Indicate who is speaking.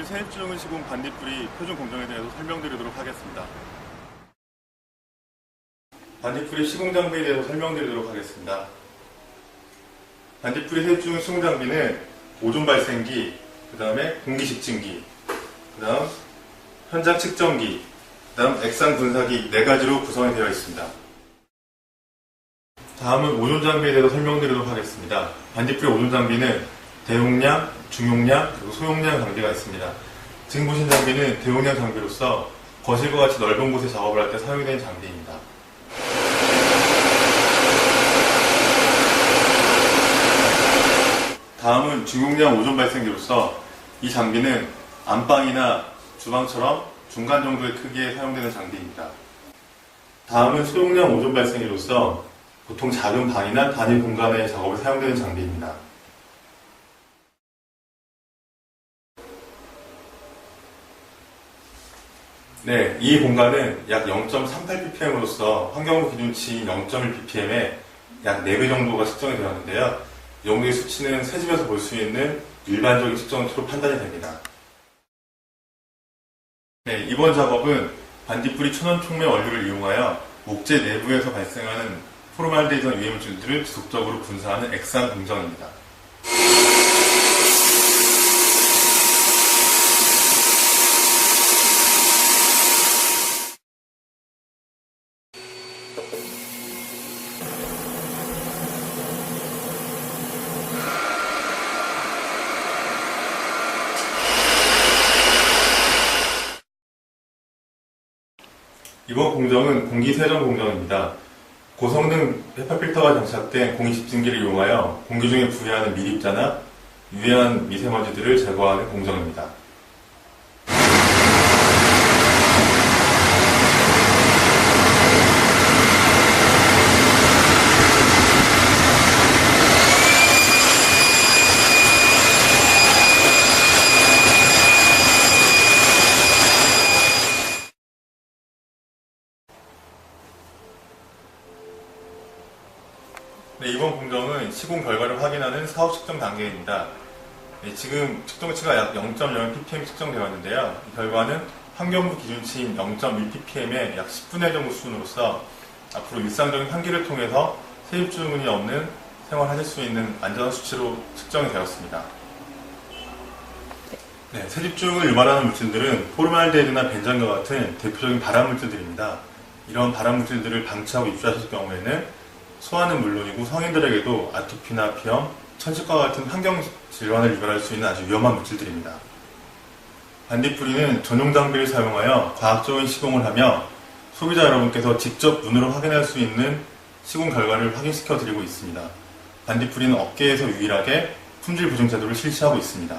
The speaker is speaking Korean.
Speaker 1: 세입주용 시공 반딧불이 표준 공정에 대해서 설명드리도록 하겠습니다. 반딧불이 시공 장비에 대해서 설명드리도록 하겠습니다. 반딧불이 세입주용 시공 장비는 오존 발생기, 그 다음에 공기 집진기, 그 다음 현장 측정기, 그 다음 액상 분사기 네 가지로 구성이 되어 있습니다. 다음은 오존 장비에 대해서 설명드리도록 하겠습니다. 반딧불의 오존 장비는 대용량, 중용량, 그리고 소용량 장비가 있습니다. 지금 보신 장비는 대용량 장비로서 거실과 같이 넓은 곳에 작업을 할 때 사용되는 장비입니다. 다음은 중용량 오존 발생기로서 이 장비는 안방이나 주방처럼 중간 정도의 크기에 사용되는 장비입니다. 다음은 소용량 오존 발생기로서 보통 작은 방이나 단일 공간의 작업에 사용되는 장비입니다. 네, 이 공간은 약 0.38ppm으로서 환경부 기준치인 0.1ppm에 약 4배 정도가 측정이 되었는데요. 이 정도의 수치는 새 집에서 볼 수 있는 일반적인 측정치로 판단이 됩니다. 네, 이번 작업은 반딧불이 천연 촉매 원료를 이용하여 목재 내부에서 발생하는 포르말데이드 유해 물질들을 지속적으로 분사하는 액상 공정입니다. 이번 공정은 공기 세정 공정입니다. 고성능 헤파 필터가 장착된 공기 집진기를 이용하여 공기 중에 부여하는 미립자나 유해한 미세먼지들을 제거하는 공정입니다. 네, 이번 공정은 시공 결과를 확인하는 사후 측정 단계입니다. 네, 지금 측정치가 약 0.0ppm 측정되었는데요. 이 결과는 환경부 기준치인 0.1ppm의 약 10분의 1 정도 수준으로서 앞으로 일상적인 환기를 통해서 세입 주문이 없는 생활하실 수 있는 안전한 수치로 측정이 되었습니다. 네, 세집 중을 유발하는 물질들은 포르말데이드나 벤잔과 같은 대표적인 발암 물질들입니다. 이런 발암 물질들을 방치하고 입수하실 경우에는 소아는 물론이고 성인들에게도 아토피나 비염, 천식과 같은 환경 질환을 유발할 수 있는 아주 위험한 물질들입니다. 반딧불이는 전용 장비를 사용하여 과학적인 시공을 하며 소비자 여러분께서 직접 눈으로 확인할 수 있는 시공 결과를 확인시켜 드리고 있습니다. 반딧불이는 업계에서 유일하게 품질 보증 제도를 실시하고 있습니다.